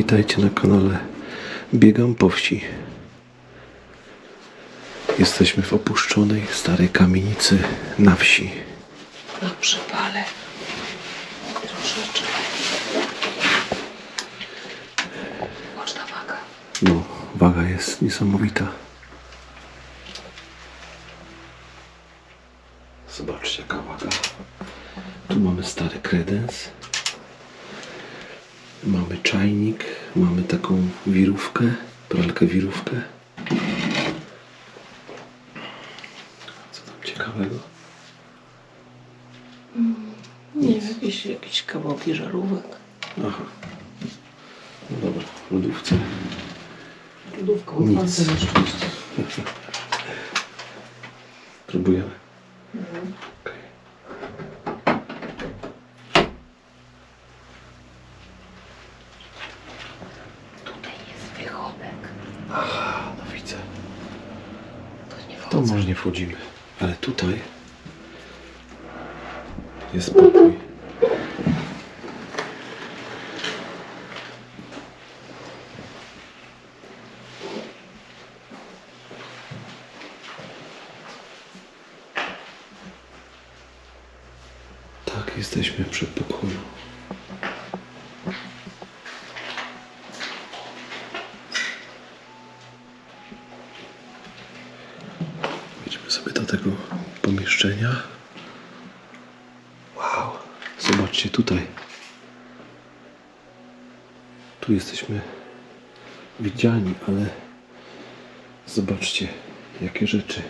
Witajcie na kanale Biegam po wsi. Jesteśmy w opuszczonej starej kamienicy na wsi. Na przypale. Troszeczkę. Można waga. No, waga jest niesamowita. Zobaczcie jaka waga. Tu mamy stary kredens. Mamy czajnik, mamy taką wirówkę, pralkę wirówkę. Co tam ciekawego? Nie wiem, jakieś, jakieś kawałki żarówek. Aha. No dobra, w lodówce. Lodówka otwarta na szczęście. Próbujemy. Okej. Tutaj jest wychodek. Aha, no widzę. To nie To wchodzę. może nie wchodzimy. Ale tutaj jest pokój. Tak, jesteśmy przy pokoju. Idźmy sobie do tego pomieszczenia. Wow, zobaczcie tutaj. Tu jesteśmy widziani, ale zobaczcie, jakie rzeczy.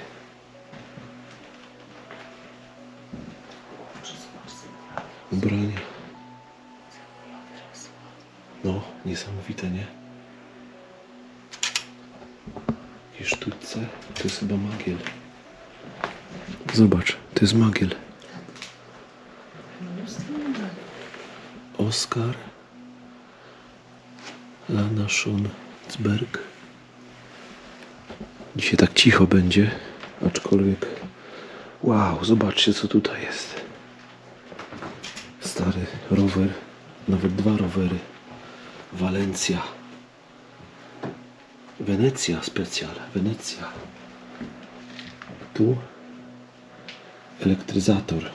Jakieś sztućce. To jest chyba magiel. Zobacz, to jest magiel. Oskar Lana Schonzberg. Dzisiaj tak cicho będzie, aczkolwiek wow, zobaczcie co tutaj jest. Stary rower, nawet dwa rowery. Walencja. Wenecja specjal, Wenecja. Tu elektryzator.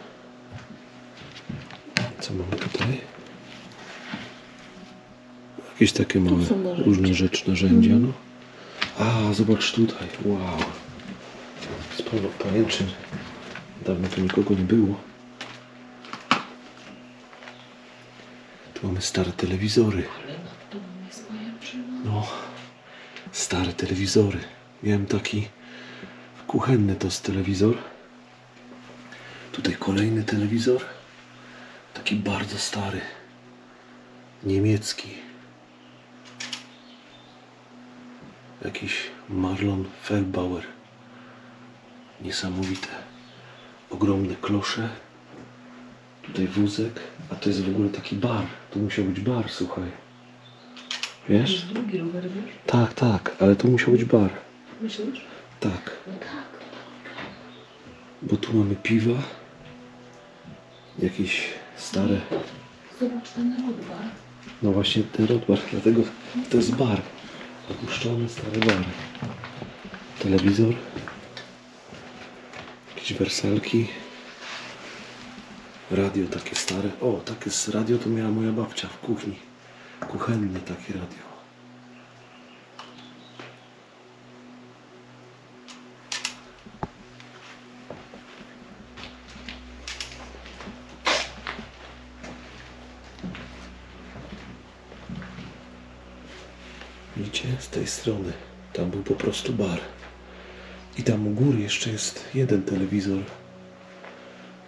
Co mamy tutaj? Jakieś takie małe, różne rzeczy, narzędzia, no. A, zobacz tutaj, wow. Sprawa pajęczyn. Dawno tu nikogo nie było. Tu mamy stare telewizory. No, stare telewizory. Miałem taki kuchenny to jest telewizor. Tutaj kolejny telewizor. Taki bardzo stary. Niemiecki. Jakiś Marlon Feldbauer. Niesamowite. Ogromne klosze. Tutaj wózek. A to jest w ogóle taki bar. Tu musiał być bar, słuchaj. Wiesz? Drugi rower, wiesz? Tak, tak, ale tu musiał być bar. Myślisz? Tak, No tak. bo tu mamy piwa, jakieś stare, Zobacz ten rower. no właśnie ten rodbar, dlatego to jest bar. Opuszczony stary bar. Telewizor, jakieś wersalki, radio takie stare. O, takie radio to miała moja babcia w kuchni. Kuchenne takie radio. Widzicie? Z tej strony. Tam był po prostu bar. I tam u góry jeszcze jest jeden telewizor,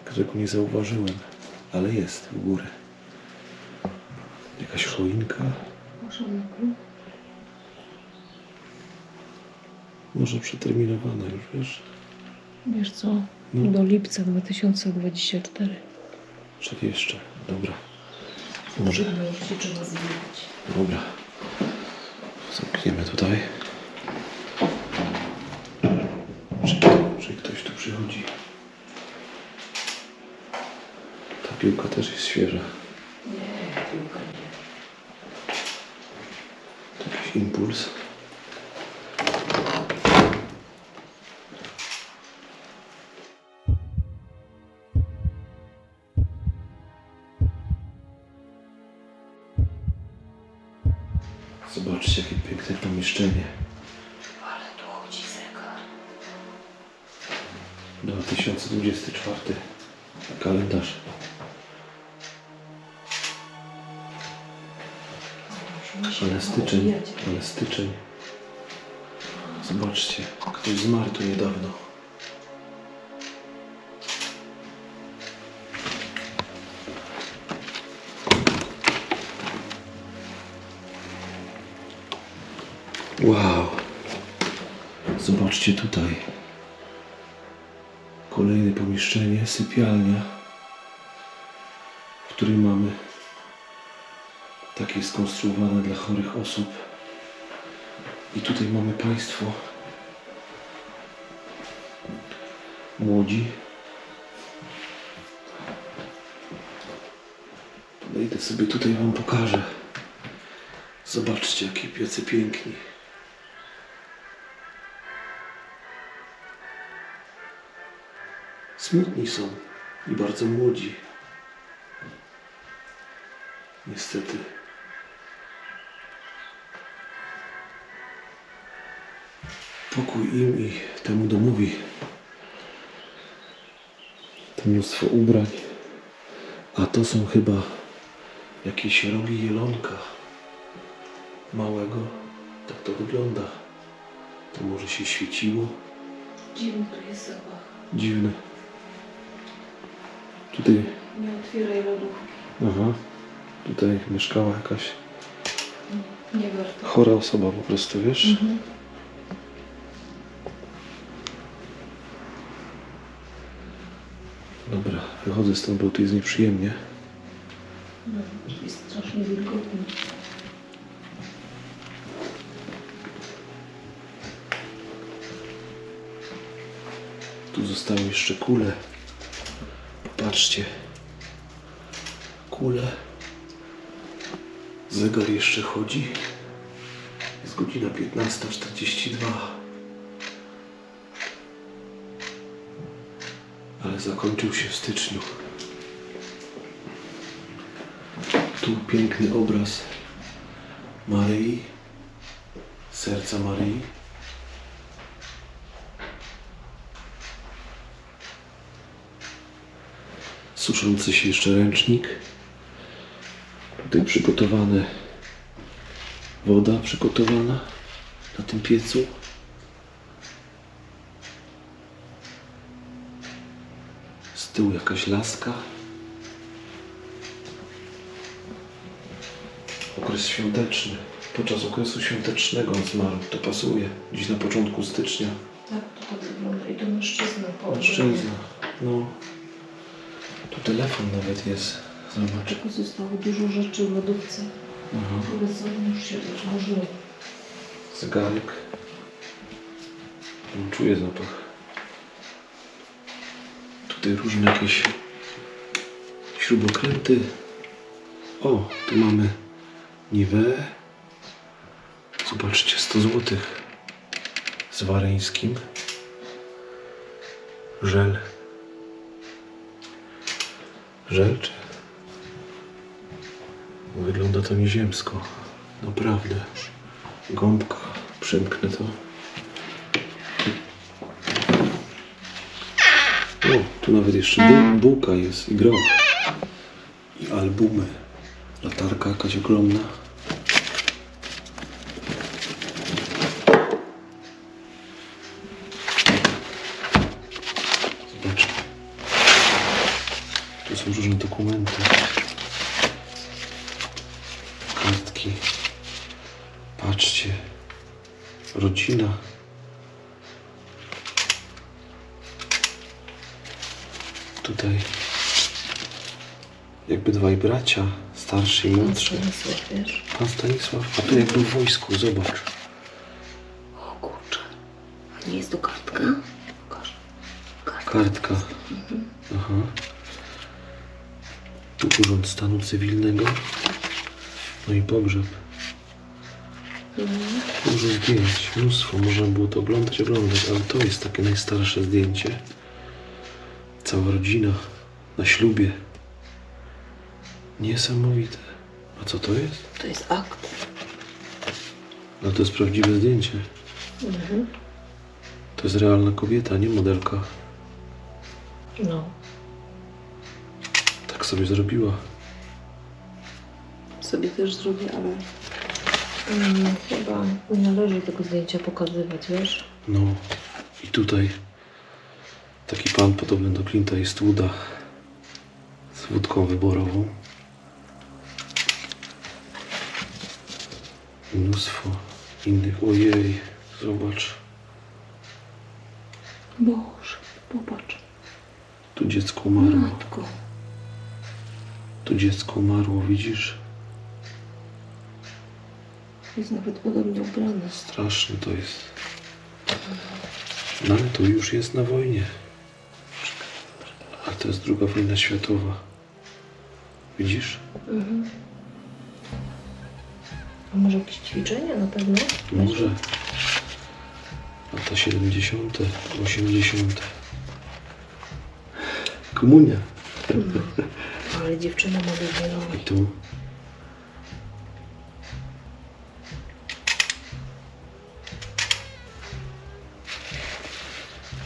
którego nie zauważyłem, ale jest u góry. Jakaś choinka. Może przeterminowana już, wiesz? Wiesz co? No. Do lipca 2024. Czyli jeszcze. Dobra. Może. Żywność się trzeba. Dobra. Zamkniemy tutaj. Czy, czy ktoś tu przychodzi? Ta piłka też jest świeża. impulso. Ale styczeń, ale styczeń. Zobaczcie, ktoś zmarł tu niedawno. Wow. Zobaczcie tutaj. Kolejne pomieszczenie, sypialnia, w której mamy takie skonstruowane dla chorych osób. I tutaj mamy Państwo młodzi. Wejdę sobie tutaj Wam pokażę. Zobaczcie, jakie piece piękni. Smutni są i bardzo młodzi. Niestety. Pokój im i temu domowi. To mnóstwo ubrań. A to są chyba jakieś rogi jelonka. Małego. Tak to wygląda. To może się świeciło. Dziwny tu jest zapach. Dziwne. Tutaj, Nie otwieraj lodówki. aha, tutaj mieszkała jakaś Nie warto. chora osoba po prostu, wiesz? Mhm. Dobra, wychodzę stąd, bo tu jest nieprzyjemnie. Jest strasznie. Tu zostały jeszcze kule. Popatrzcie. Kule. Zegar jeszcze chodzi. Jest godzina 15.42. Zakończył się w styczniu. Tu piękny obraz Maryi. Serca Maryi. suszący się jeszcze ręcznik. Tutaj przygotowane woda przygotowana na tym piecu. Tyłu jakaś laska. Okres świąteczny. Podczas okresu świątecznego on zmarł. To pasuje. Dziś na początku stycznia. Tak, to tak wygląda. I to mężczyzna po Mężczyzna. No. Tu telefon nawet jest. Zobacz. Tylko zostało dużo rzeczy w lodówce, Aha. które są już się rozłożyły. Zegarek. Czuję zapach. Tutaj różne jakieś śrubokręty. O, tu mamy Nive. Zobaczcie, 100 zł. Z wareńskim. Żel. Żel czy? Wygląda to nieziemsko. Naprawdę. Gąbka. Przymknę to. O, tu nawet jeszcze bu- bułka jest i groch. I albumy. Latarka jakaś ogromna. Jakby dwaj bracia, starszy i młodszy. Stanisław, wiesz? Pan Stanisław, a tu jakby w wojsku, zobacz. O kurczę. A nie jest to kartka? Pokaż. Kartka. Kartka. Aha. Tu urząd stanu cywilnego. No i pogrzeb. Dużo zdjęć, mnóstwo. Można było to oglądać, oglądać, ale to jest takie najstarsze zdjęcie. Cała rodzina na ślubie. Niesamowite. A co to jest? To jest akt. No to jest prawdziwe zdjęcie. To jest realna kobieta, nie modelka. No. Tak sobie zrobiła. Sobie też zrobię, ale mm, chyba nie należy tego zdjęcia pokazywać, wiesz? No i tutaj taki pan podobny do Clint'a jest Łuda z wódką wyborową. Mnóstwo innych. Ojej, zobacz. Boże, popatrz. Tu dziecko umarło. Matko. Tu dziecko umarło, widzisz? Jest nawet podobnie ubrany. Straszne to jest. No ale to już jest na wojnie. A to jest druga wojna światowa. Widzisz? A może jakieś ćwiczenia na pewno? Może. Lata 70., 80. Komunia. Ale dziewczyna ma wydzielone. I tu.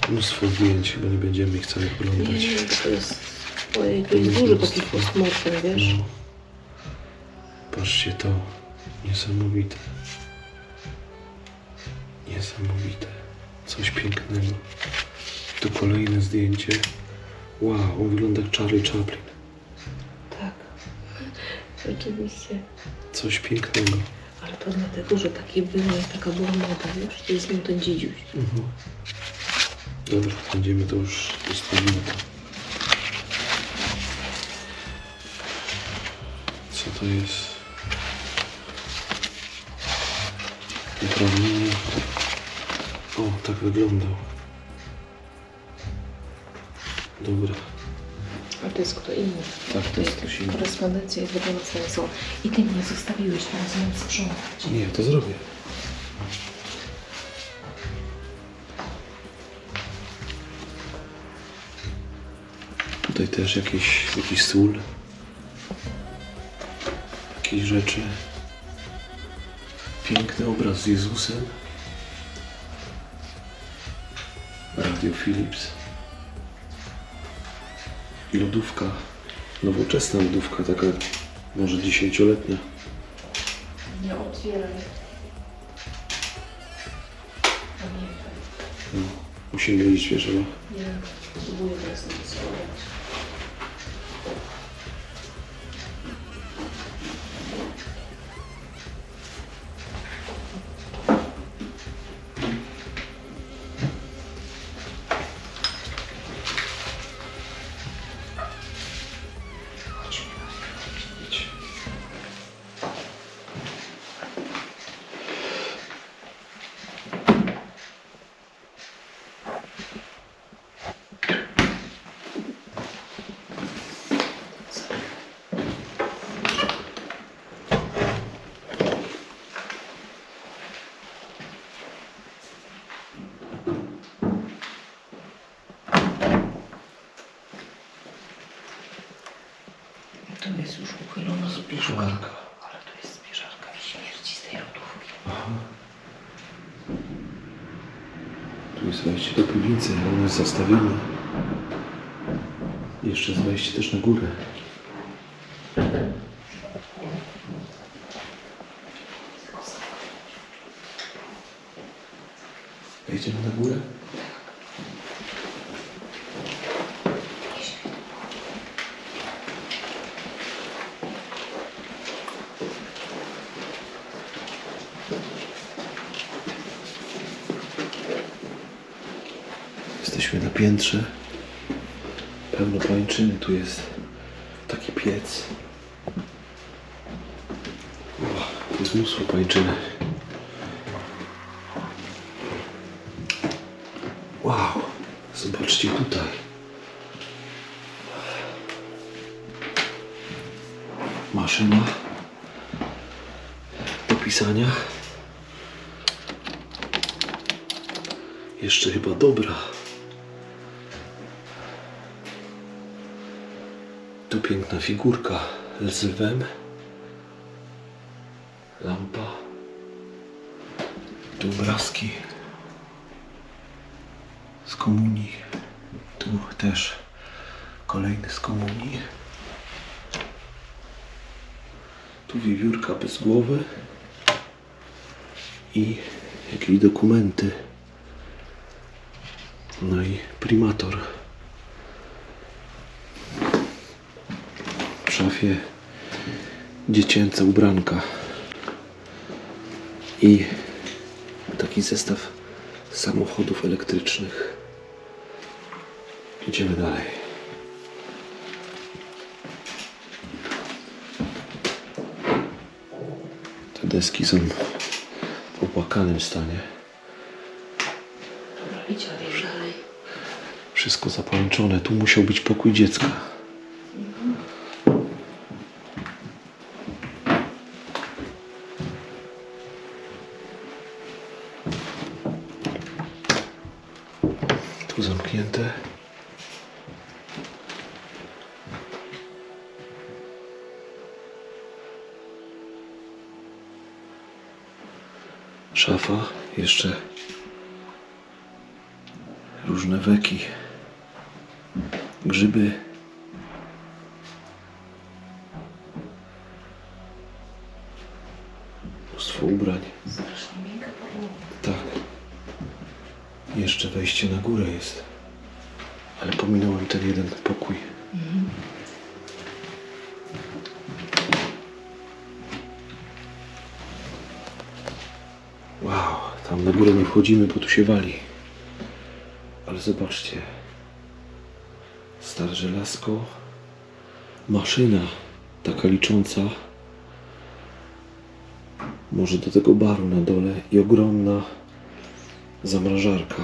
Mnóstwo zdjęć, chyba nie będziemy ich całych oglądać. Nie, to jest... Ojej, to jest dużo takich postmortem, wiesz? No. Patrzcie to. Niesamowite. Niesamowite. Coś pięknego. Tu kolejne zdjęcie. Wow, on wygląda jak Charlie Chaplin. Tak. Rzeczywiście. Coś pięknego. Ale to dlatego, że takie były, taka była moda, wiesz? To jest mu ten dziedziuś. Mhm. Dobra, będziemy to już ustawimy to. Co to jest? Uprawnienie. O, tak wyglądał. Dobra. A to jest kto inny. Tak, to jest ktoś inny. korespondencja jest wygląda sensu. I ty mnie zostawiłeś, teraz mam sprzątać. Nie, to zrobię. Tutaj też jakiś, jakiś sól. Jakieś rzeczy. Piękny obraz z Jezusem. Radio Philips. I lodówka. Nowoczesna lodówka, taka może dziesięcioletnia. Nie otwieraj. Pamiętaj. No, musimy wiesz, ale... Nie, próbuję To jest już uchylona. Szklanka. Ale to jest zbliżarka i śmierci z tej lodówki. Tu jest wejście do piwnicy, ale ono jest zastawione. Jeszcze jest wejście też na górę. piętrze pełno pajęczyny. Tu jest taki piec. O, jest mnóstwo pajęczyny. Wow, zobaczcie tutaj. Maszyna do pisania. Jeszcze chyba dobra. Piękna figurka z lwem. Lampa. Tu obrazki z komunii. Tu też kolejny z komunii. Tu wiewiórka bez głowy i jakieś dokumenty. No i primator. Szafie dziecięce ubranka. I taki zestaw samochodów elektrycznych. Idziemy dalej. Te deski są w opłakanym stanie. Dobra, Ariel dalej. Wszystko zapołączone. Tu musiał być pokój dziecka. Tu zamknięte. Szafa, jeszcze różne weki, grzyby. Mnóstwo ubrań. Tak. Jeszcze wejście na górę jest. Ale pominąłem ten jeden wchodzimy, bo tu się wali. Ale zobaczcie. Stare żelazko. Maszyna taka licząca. Może do tego baru na dole i ogromna zamrażarka.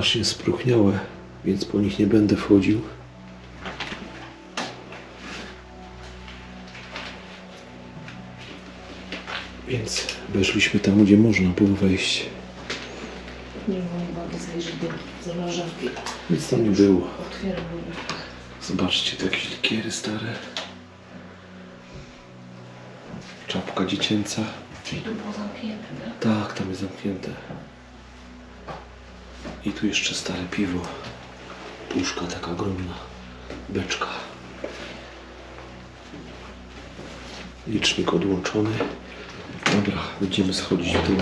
Strasznie spróchniałe, więc po nich nie będę wchodził. Więc weszliśmy tam, gdzie można było wejść. Nie mam uwagi zajrzeć do zamrażarki. Nic tam nie było. Otwieram. Zobaczcie, to jakieś likiery stare. Czapka dziecięca. Czyli tu było zamknięte, tak? Tak, tam jest zamknięte. I tu jeszcze stare piwo. Puszka taka ogromna. Beczka. Licznik odłączony. Dobra, będziemy schodzić w dół.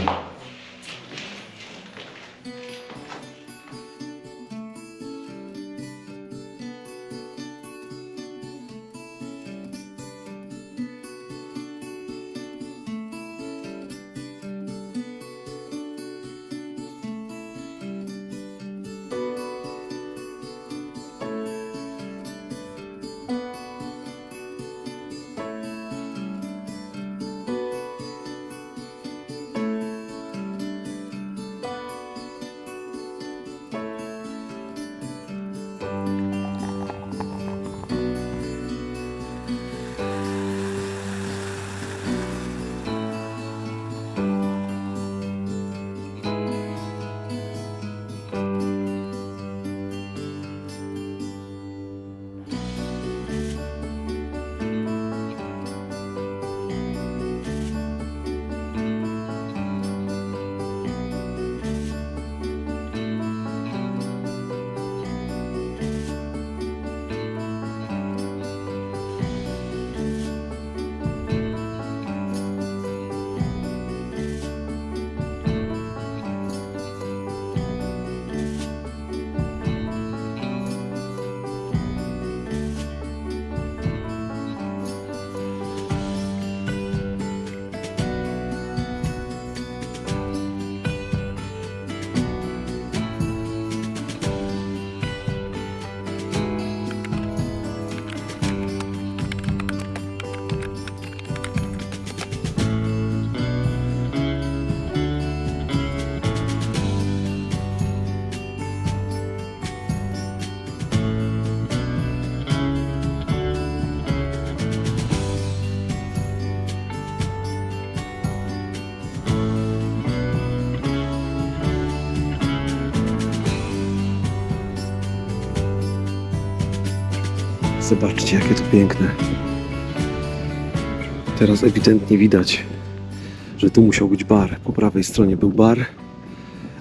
Zobaczcie, jakie to piękne. Teraz ewidentnie widać, że tu musiał być bar. Po prawej stronie był bar,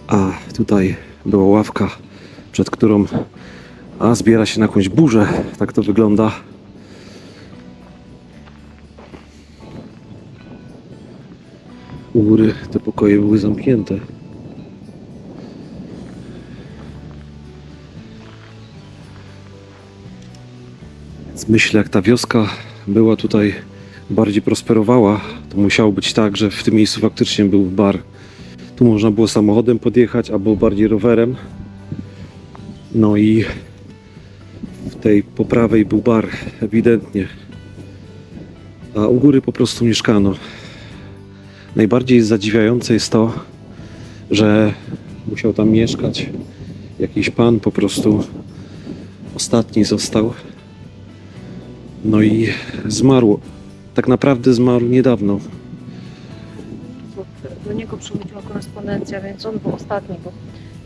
a tutaj była ławka, przed którą a zbiera się na jakąś burzę. Tak to wygląda. U góry te pokoje były zamknięte. Myślę, jak ta wioska była tutaj bardziej prosperowała, to musiało być tak, że w tym miejscu faktycznie był bar. Tu można było samochodem podjechać, albo bardziej rowerem. No i w tej po prawej był bar, ewidentnie. A u góry po prostu mieszkano. Najbardziej zadziwiające jest to, że musiał tam mieszkać jakiś pan po prostu. Ostatni został. No i zmarł. Tak naprawdę zmarł niedawno. Do niego przychodziła korespondencja, więc on był ostatni, bo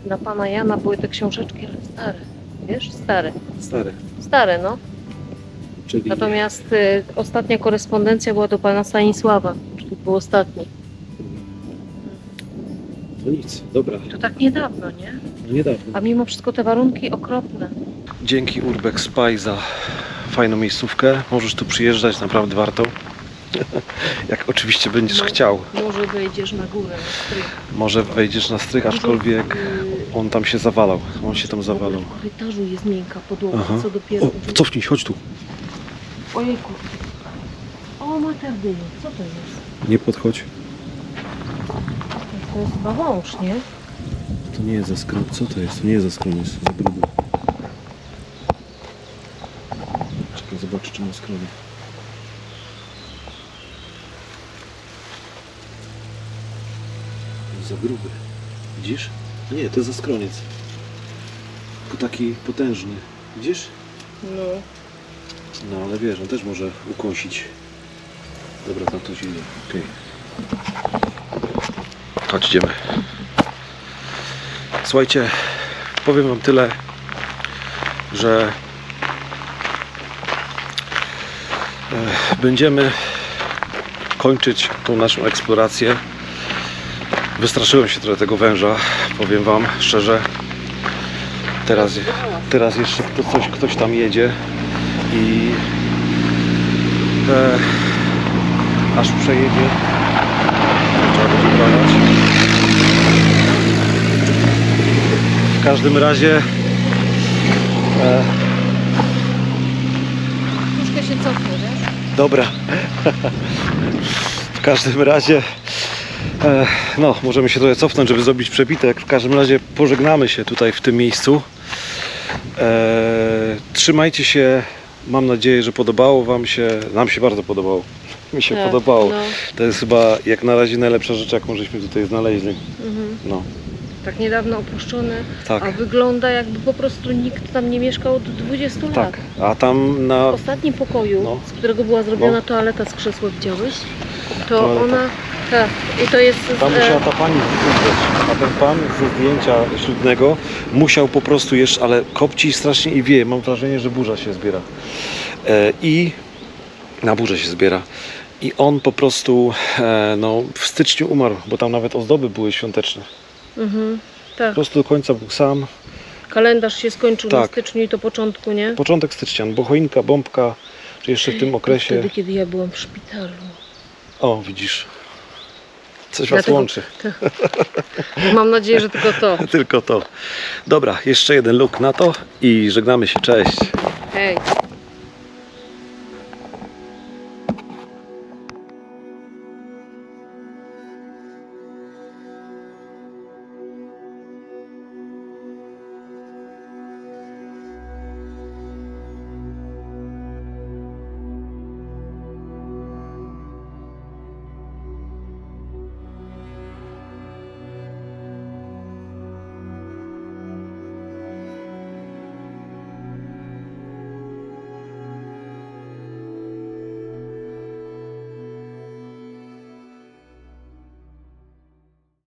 na pana Jana były te książeczki, ale stare. Wiesz, stare. Stary. Stare, no. Czyli Natomiast y, ostatnia korespondencja była do pana Stanisława, czyli był ostatni. to nic. Dobra. To tak niedawno, nie? Niedawno. A mimo wszystko te warunki okropne. Dzięki Urbex Spy za fajną miejscówkę. Możesz tu przyjeżdżać, naprawdę warto. Jak oczywiście będziesz No. chciał. Może wejdziesz na górę, na strych. Może wejdziesz na strych, aczkolwiek Y, on tam się zawalał. On się tam zawalał. W korytarzu jest miękka podłoga, Aha. co dopiero... O, cofnij, chodź tu. Ojejku. O, materdynie, co to jest? Nie podchodź. To jest chyba wąż, nie? To nie jest za skron. Co to jest? To nie jest za skron, jest za. Ma skrony. Jest za gruby. Widzisz? Nie, to jest za skroniec. Tylko taki potężny. Widzisz? No. No ale wiesz, on też może ukąsić. Dobra, tam ktoś idzie. Okej. Chodź, idziemy. Słuchajcie, powiem wam tyle, że e, będziemy kończyć tą naszą eksplorację. Wystraszyłem się trochę tego węża, powiem wam szczerze. Teraz, teraz jeszcze to coś, ktoś tam jedzie i e, aż przejedzie trzeba w każdym razie e, Troszkę się cofnę, wiesz? Dobra. W każdym razie e, no możemy się trochę cofnąć żeby zrobić przebitek. W każdym razie pożegnamy się tutaj w tym miejscu. E, trzymajcie się. Mam nadzieję, że podobało wam się. Nam się bardzo podobało. Mi się Tak, podobało. No. To jest chyba jak na razie najlepsza rzecz, jaką żeśmy tutaj znaleźli. Mhm. No, Tak niedawno opuszczony, tak, a wygląda jakby po prostu nikt tam nie mieszkał od 20 lat. tak. A tam W na. ostatnim pokoju, No. z którego była zrobiona No. toaleta z krzesła, widziałeś? To Toaleta. ona... Tak, i to jest... Tam e, musiała ta pani wyjść, a ten pan ze zdjęcia ślubnego musiał po prostu jeszcze, ale kopci strasznie i wieje. Mam wrażenie, że burza się zbiera. E, I na burzę się zbiera. I on po prostu e, no, w styczniu umarł, bo tam nawet ozdoby były świąteczne. Mhm, tak. Po prostu do końca był sam. Kalendarz się skończył na Tak. styczniu i to początku, nie? Początek stycznia, bo choinka, bombka, czy jeszcze w tym okresie. Wtedy, kiedy ja byłam w szpitalu. O, widzisz. Coś was Dlatego- łączy. Mam nadzieję, że tylko to. Tylko to. Dobra, jeszcze jeden look na to i żegnamy się. Cześć. Hej.